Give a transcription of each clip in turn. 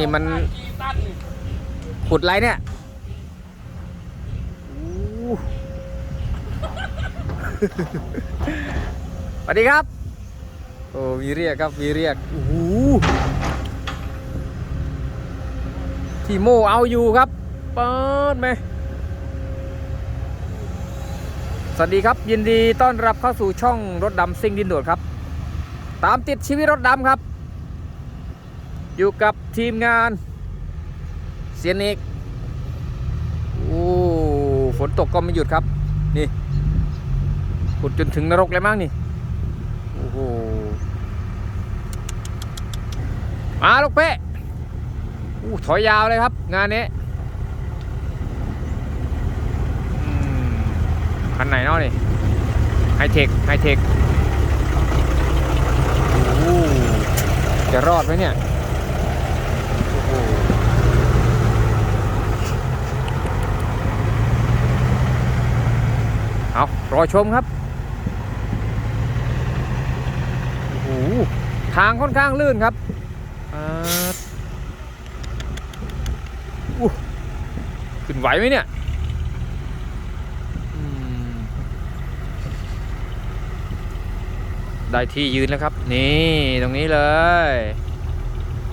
นี่มันขุดไรเนี่ยสวัสดีครับ โอ้วีเรียกครับวีเรียกโอ้โหที่โมเอาอยู่ครับเปิดไหมสวัสดีครับ ยินดีต้อนรับเข้าสู่ช่องรถดำซิ่งดินโดดครับ ตามติดชีวิตรถดำครับ อยู่กับทีมงานเซียนเอกโอ้ฝนตกก็ไม่หยุดครับ นี่ขุดจนถึงนรกเลยมั้งนี่โอ้โหมาลูกเป๊ะอู้ถอยยาวเลยครับ งานนี้อคันไหนเนาะนี่ไฮเทคไฮเทคจะรอดไหมเนี่ย โอ้โหเอา รอชมครับโอ้โหทางค่อนข้างลื่นครับอู้ขึ้นไหวไหมเนี่ยได้ที่ยืนแล้วครับ นี่ตรงนี้เลย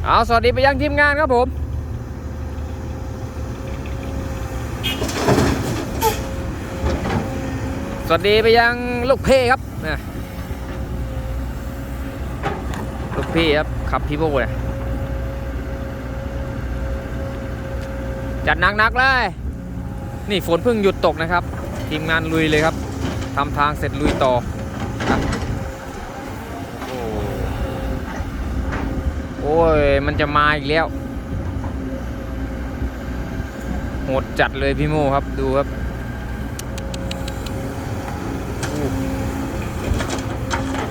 เอาสวัสดีไปยังทีมงานครับผม สวัสดีไปยังลูกเพ่ครับนะลูกพี่ครับขับพี่โบเลยจัดหนักๆเลย นี่ฝนเพิ่งหยุดตกนะครับ ทีมงานลุยเลยครับทำทางเสร็จลุยต่อครับโอ้โอ้ย มันจะมาอีกแล้วโหดจัดเลยพี่โมครับดูครับ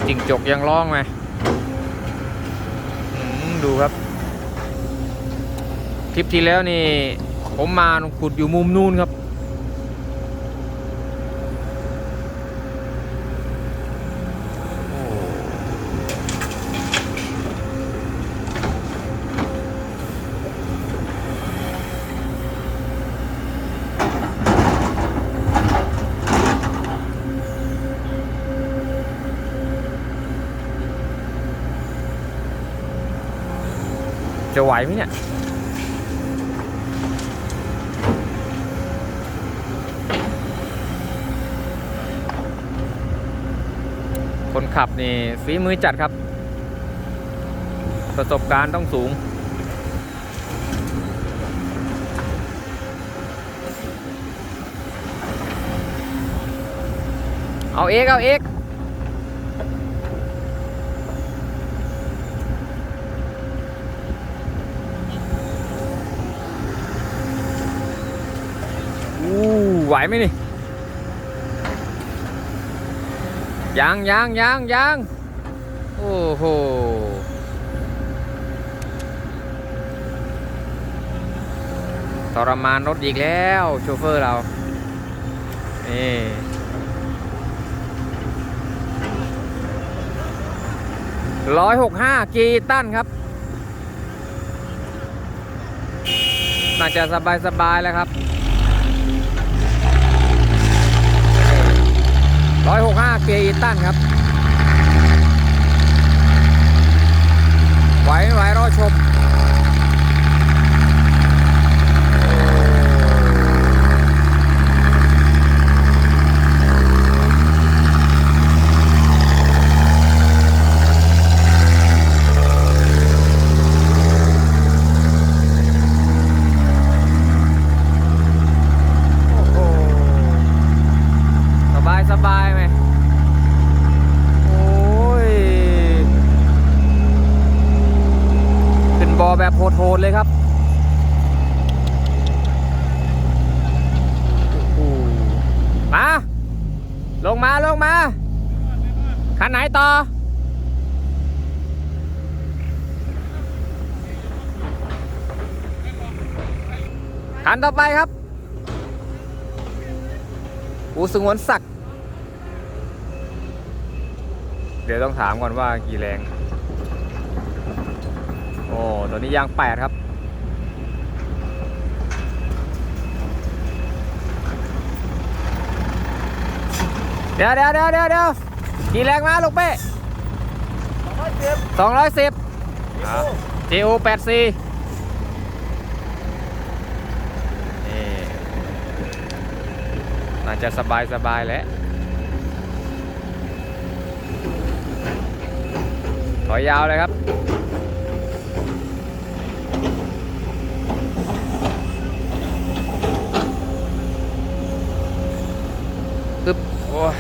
จิงจกยังร้องไหมดูครับทริปที่แล้วนี่ ผมมาขุดอยู่มุมนู้นครับ ไหวไหมเนี่ยคนขับนี่ฝีมือจัดครับ ประสบการณ์ต้องสูง เอาเอกเอาเอก อู้ ไหมนี่ยังยังยังยังโอ้โหทรมานรถอีกแล้วโชเฟอร์เรานี่ร้อยหกห้ากีตันครับ น่าจะสบายสบายแล้วครับ ร้อยหกห้าเกียร์อีตันครับไหวไม่ไหวรอชม คันต่อไปครับ อูสงวนศักดิ์เดี๋ยวต้องถามก่อนว่ากี่แรง โอ้ตอนนี้ยางแปดครับ เดี๋ยวเดี๋ยวเดี๋ยวเดี๋ยวกี่แรงมาลูกเป้สองร้อยสิบสองร้อยสิบจีโอแปดสี่ น่าจะสบายสบายแล้วถอยยาวเลยครับ ปึ๊บ โอ้ย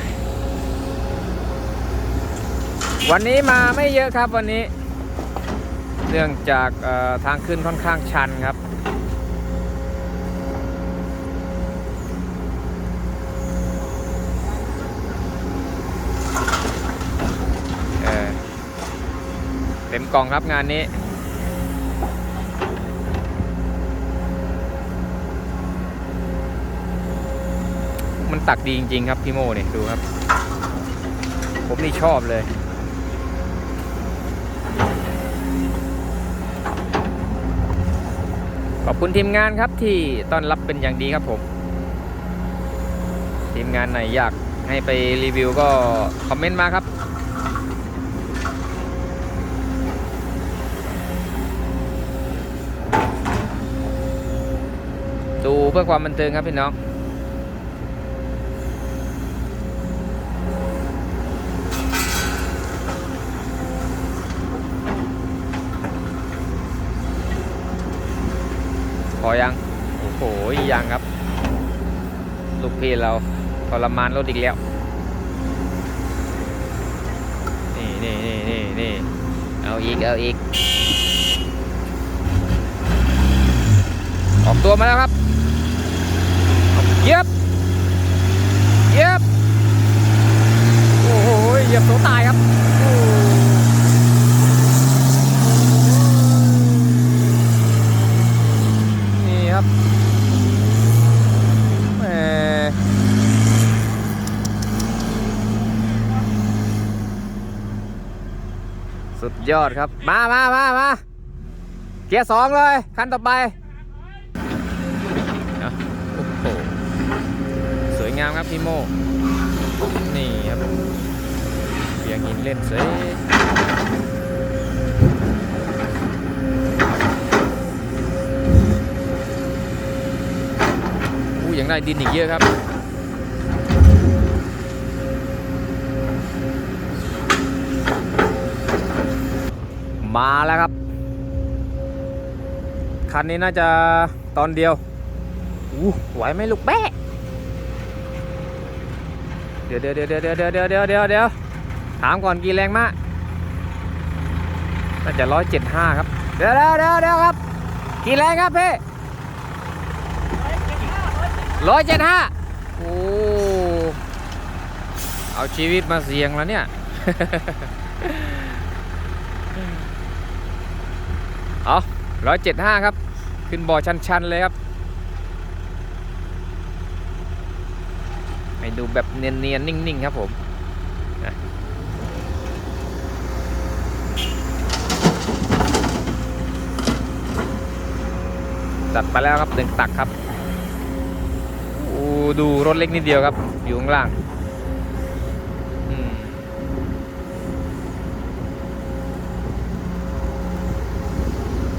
วันนี้มาไม่เยอะครับวันนี้ เนื่องจากทางขึ้นค่อนข้างชันครับ เออเต็ม กล่องครับงานนี้ มันตักดีจริง ๆ ครับพี่โมเนี่ยดูครับ ผมนี่ชอบเลยขอบคุณทีมงานครับที่ต้อนรับเป็นอย่างดีครับผม ทีมงานไหนอยากให้ไปรีวิวก็คอมเมนต์มาครับ ดูเพื่อความบันเทิงครับพี่น้องพอยัง โอ้โหยังครับ ลูกพี่เราทรมานรถอีกแล้ว นี่นี่นี่นี่นี่เอาอีก เอาอีก ออกตัวมาแล้วครับ เย็บเย็บโอ้โหเหยียบโสตายครับนี่ครับแหมสุดยอดครับ มามามามาเกียร์สองเลย คันต่อไป นะโอ้โห สวยงามครับพี่โมนี่ครับเบียงหินเล่นเซ่อู้ยังได้ดินอีกเยอะครับมาแล้วครับ คันนี้น่าจะตอนเดียวอู้ไหวไหมลูกแป๊ะ เดี๋ยวเดี๋ยวเดี๋ยวเดี๋ยวเดี๋ยวเดี๋ยวเดี๋ยวเดี๋ยวเดี๋ยวถามก่อนกี่แรงมาน่าจะร้อยเจ็ดห้าครับ เดี๋ยวเดี๋ยวเดี๋ยวเดี๋ยวครับ กี่แรงครับพี่ร้อยเจ็ดห้าโอ้เอาชีวิตมาเสี่ยงแล้วเนี่ย เอาร้อยเจ็ดห้าครับ ขึ้นบ่อชันๆเลยครับ ให้ดูแบบเนียนๆ นิ่ง ๆ ครับผมนะตัดไปแล้วครับหนึ่งตักครับโอ้ดูรถเล็กนิดเดียวครับ อยู่ข้างล่าง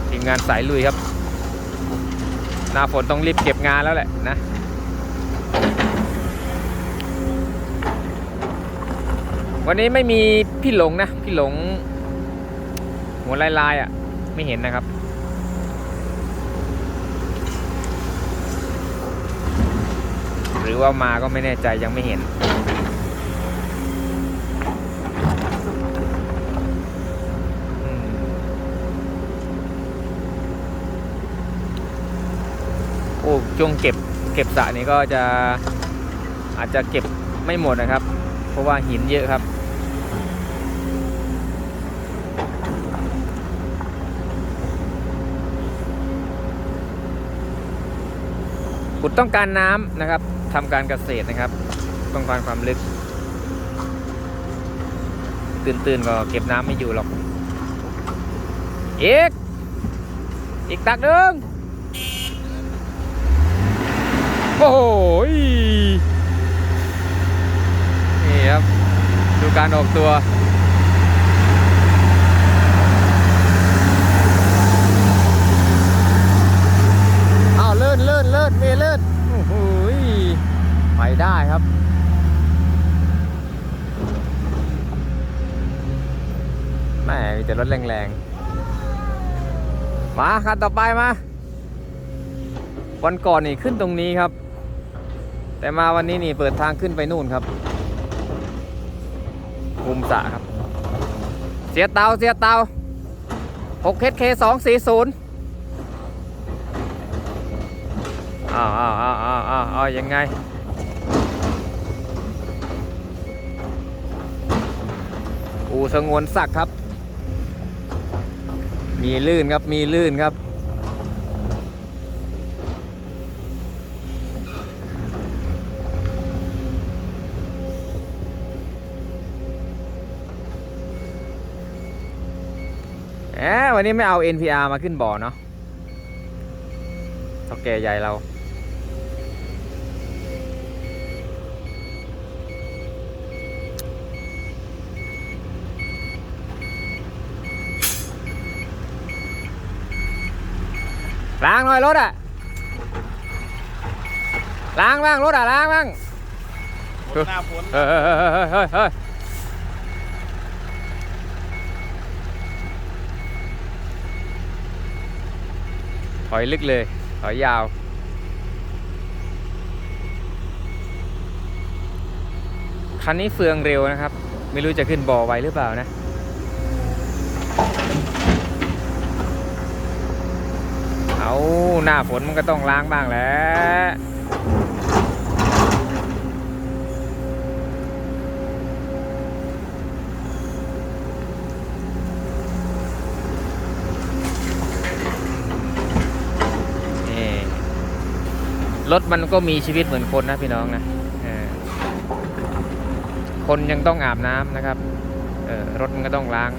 ทีมงานสายลุยครับ หน้าฝนต้องรีบเก็บงานแล้วแหละนะ วันนี้ไม่มีพี่หลงนะ พี่หลง หัวลายลายๆอะ ไม่เห็นนะครับ หรือว่ามาก็ไม่แน่ใจยังไม่เห็นโอ้ช่วงเก็บเก็บสระนี้ก็จะอาจจะเก็บไม่หมดนะครับ ราะว่าหินเยอะครับ ขุดต้องการน้ำนะครับทำการเกษตรนะครับ ต้องการความลึก ตื่นๆก็เก็บน้ำไม่อยู่หรอกอีกอีกตักหนึ่งโอ้โหยนี่ ครับ ดูการออกตัวอ้าวเลื่อนเลื่อนเลื่อนเมเลื่อนโอ้โหยไปได้ครับแม่มีแต่รถแรงๆ มาคันต่อไปมา วันก่อนนี่ขึ้นตรงนี้ครับ แต่มาวันนี้นี่เปิดทางขึ้นไปนู่นครับ มุมสะครับ เสียเตาเสียเตา6 HK 240อ้าวอ้าวอ้าวอ้าวอ้าวอ้าวยังไง อูสงวนศักดิ์ครับ มีลื่นครับ มีลื่นครับ แหมวันนี้ไม่เอา NPR มาขึ้นบ่อเนาะเท่าแก่ใหญ่เรา ล้างหน่อยรถอะล้างบ้างรถอะล้างบ้าง หมดหน้าฝน เฮ้ยเฮ้ยเฮ้ยเฮ้ยเฮ้ย ถอยลึกเลย ถอยยาว คันนี้เฟืองเร็วนะครับ ไม่รู้จะขึ้นบ่อไวหรือเปล่านะเอาหน้าฝนมันก็ต้องล้างบ้างแหล้วนี่ รถมันก็มีชีวิตเหมือนคนนะพี่น้องนะคนยังต้องอาบน้ำนะครับเออรถมันก็ต้องล้าง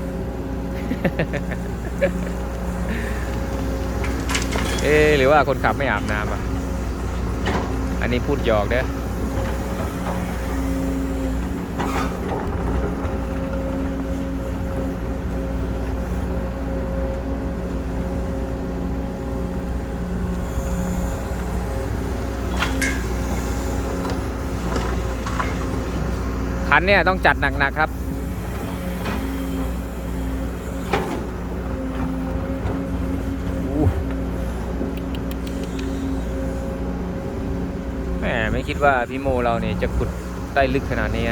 เอ๊หรือว่าคนขับไม่อาบน้ำอะ อันนี้พูดหยอกเด้อ คันเนี่ยต้องจัดหนักๆครับแหมไม่คิดว่าพี่โมเราเนี่ยจะขุดได้ลึกขนาดนี้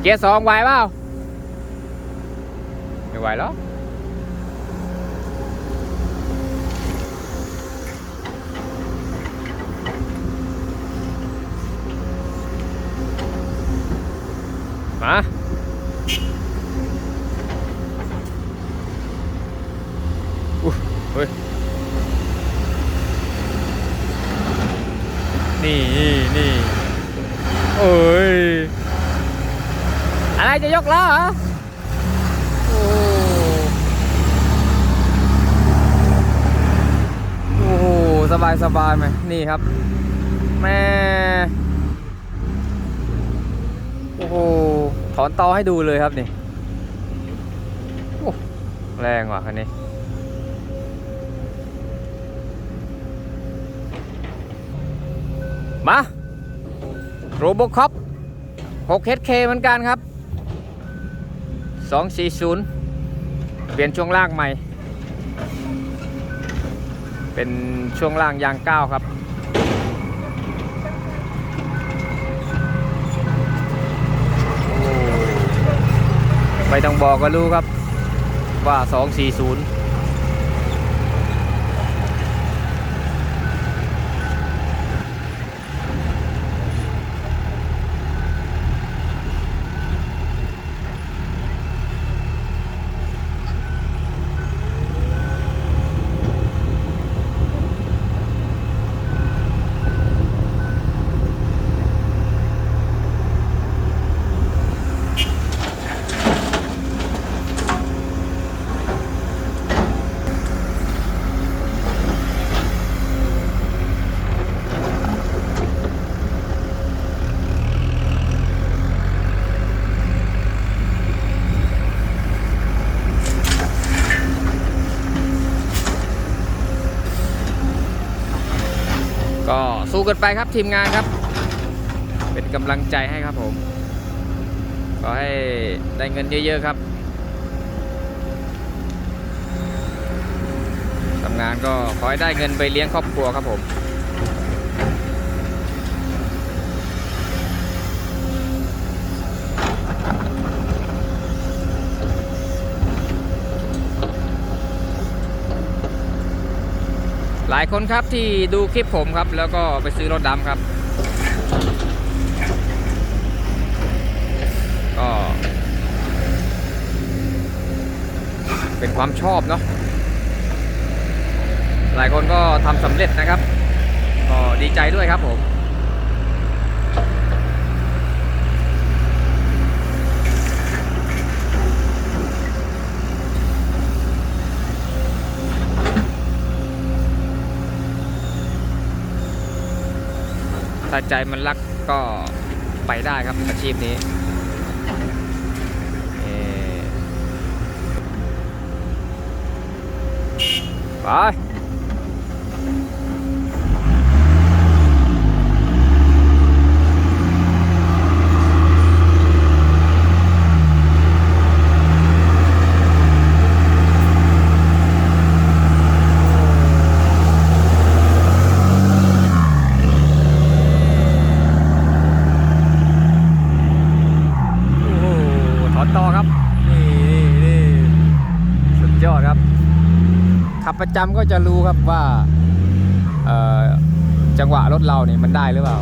เกียร์สองไหวเปล่าไม่ไหวหรอกมาอุ๊ยเฮ้ย นี่นี่นี่เอ้ย อะไรจะยกล้อเหรอโอ้โอ้โหสบายสบายไหมนี่ครับ แม่ โอ้โห ถอนตอให้ดูเลยครับนี่โอ้แรงว่ะคันนี้ มาโรบคอป 6 HK เหมือนกันครับ 240 เปลี่ยนช่วงล่างใหม่ เป็นช่วงล่างยางก้าวครับ ไม่ต้องบอกก็รู้ครับว่า 240 กันไปครับทีมงานครับ เป็นกำลังใจให้ครับผม ขอให้ได้เงินเยอะ ๆ ครับทำงานก็ขอให้ได้เงินไปเลี้ยงครอบครัวครับผมายคนครับที่ดูคลิปผมครับ แล้วก็ไปซื้อรถดำครับ ก็ เป็นความชอบเนาะหลายคนก็ทำสำเร็จนะครับ ก็ดีใจด้วยครับผม ถ้าใจมันรักก็ไปได้ครับอาชีพนี้เอ่อไป โอ้โหถอนต่อครับ นี่นี่นี่สุดยอดครับ ขับ ประจำก็จะรู้ครับว่าจังหวะรถเราเนี่ยมันได้หรือเปล่า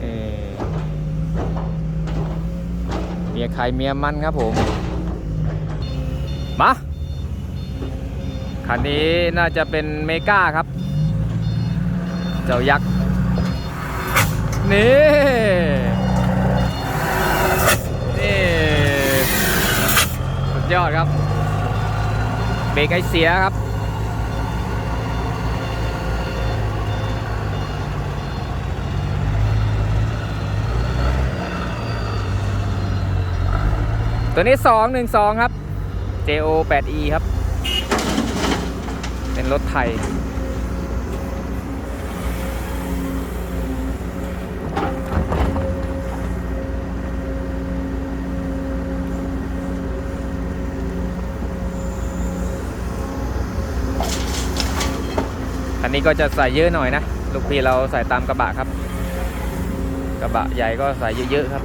เอ่อเมียใครเมียมันครับผม มา คันนี้น่าจะเป็นเมกาครับ เจ้ายักษ์ นี่ นี่ สุดยอดครับ เบรกไอเสียครับ ตัวนี้ 212 ครับ JO 8E ครับ เป็นรถไทย นี้ก็จะใส่เยอะหน่อยนะ ลูกพี่เราใส่ตามกระบะครับ กระบะใหญ่ก็ใส่เยอะๆครับ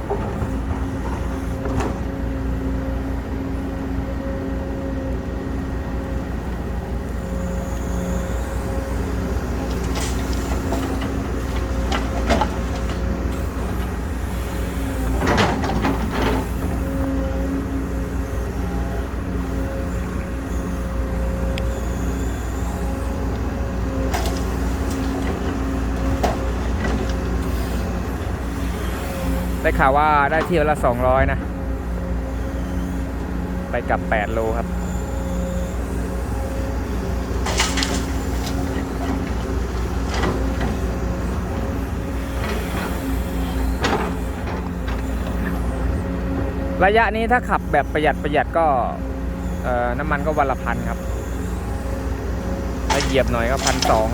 ข่าวว่าได้เที่ยวละ200นะ ไปกับ8โลครับ ระยะนี้ถ้าขับแบบประหยัดประหยัดก็เอ่อน้ำมันก็วันละพันครับ ถ้าเหยียบหน่อยก็พันสอง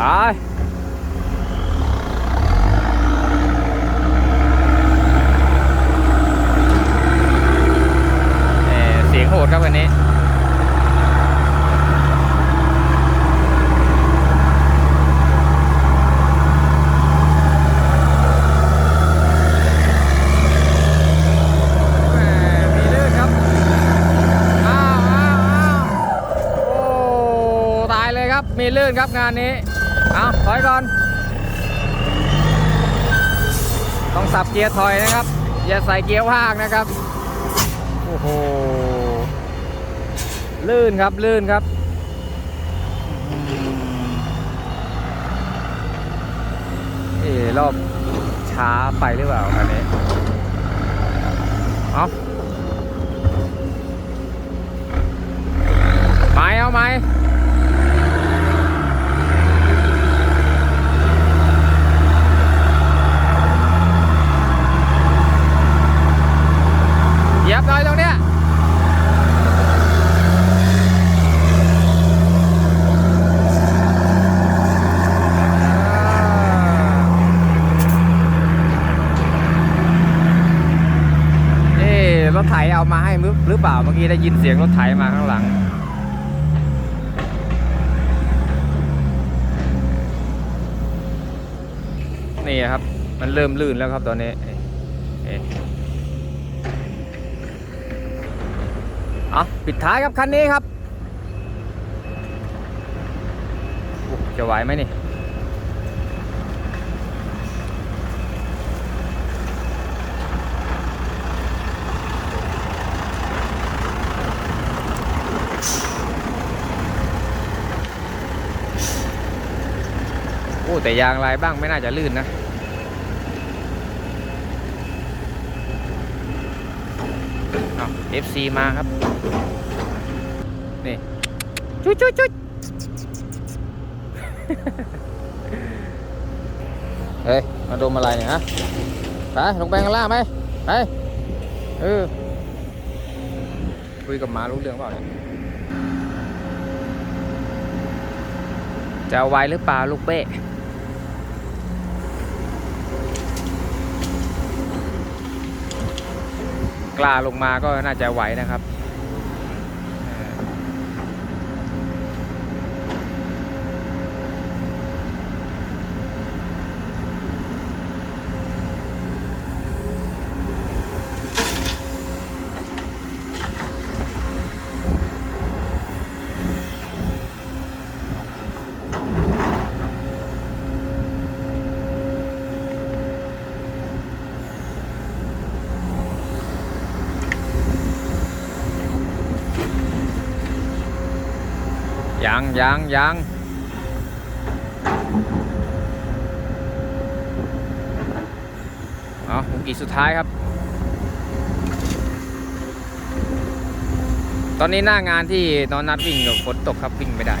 ไปเอ่อเสียงโหดครับวันนี้ แหม่มีลื่นครับ อ้าวอ้าวอ้าวโอ้ ตายเลื่นครับงานนี้ เอาถอยก่อน ต้องสับเกียร์ถอยนะครับ อย่าใส่เกียร์ว่างนะครับ โอ้โห ลื่นครับลื่นครับอืมเอ๋รอบช้าไปหรือเปล่าคันนี้ เอาไม้เอาไหมเหยียบหน่อยตรงเนี้ยเอ๊ะรถไถเอามาใหรือเปล่าเมื่อกี้ได้ยินเสียงรถไถมาข้างหลัง นี่ครับ มันเริ่มลื่นแล้วครับตอนนี้เอะเอ๊ะเอาปิดท้ายครับคันนี้ครับ จะไหวไหมนี่ แต่ยางลายบ้างไม่น่าจะลื่นนะเอา FC มาครับ นี่ จุ๊ยจุ๊จุ๊เฮ้ย มาดมอะไรเนี่ยฮะ ไปลงไปข้างล่างไหมไป เออ คุยกับหมารู้เรื่องเปล่าเนี่ย จะเอาไว้หรือเปล่าลูกเป้ กล้าลงมาก็น่าจะไหวนะครับ ยังยังยังเอาหุกีสุดท้ายครับ ตอนนี้หน้างานที่นอนนัดวิ่งกับฝนตกครับวิ่งไม่ได้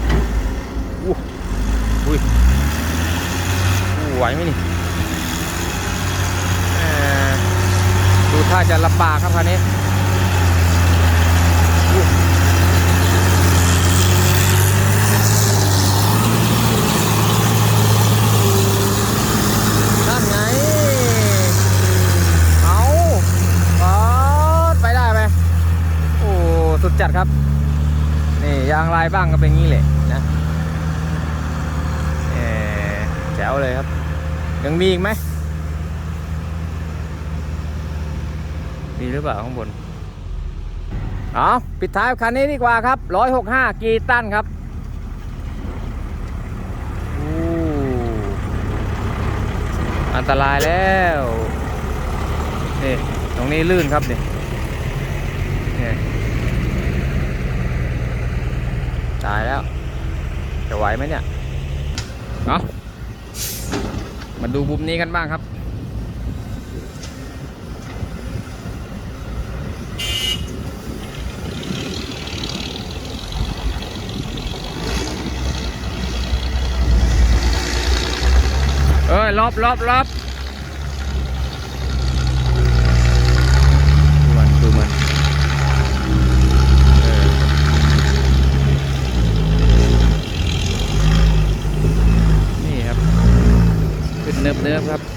อู้อุ้ยไหวไหมนี่ดูท่าจะลำบากครับคันนี้อู้ นั่นไง เอาปอดไปได้ไหมโอ้ สุดจัดครับ นี่ยางลายบ้างก็เป็นงี้แหละนะเออแจ๋วเลยครับ ยังมีอีกไหมมีหรือเปล่าข้างบนเอาปิดท้ายคันนี้ดีกว่าครับ 165 กีตันครับอู้อันตรายแล้ว นี่ ตรงนี้ลื่นครับนี่นี่ ตายแล้ว จะไหวไหมเนี่ยเอามาดูมุมนี้กันบ้างครับ เอ้ยลบลบลบดูมันดูมันเออนี่ครับ ขึ้ นเนิบเนิบครับ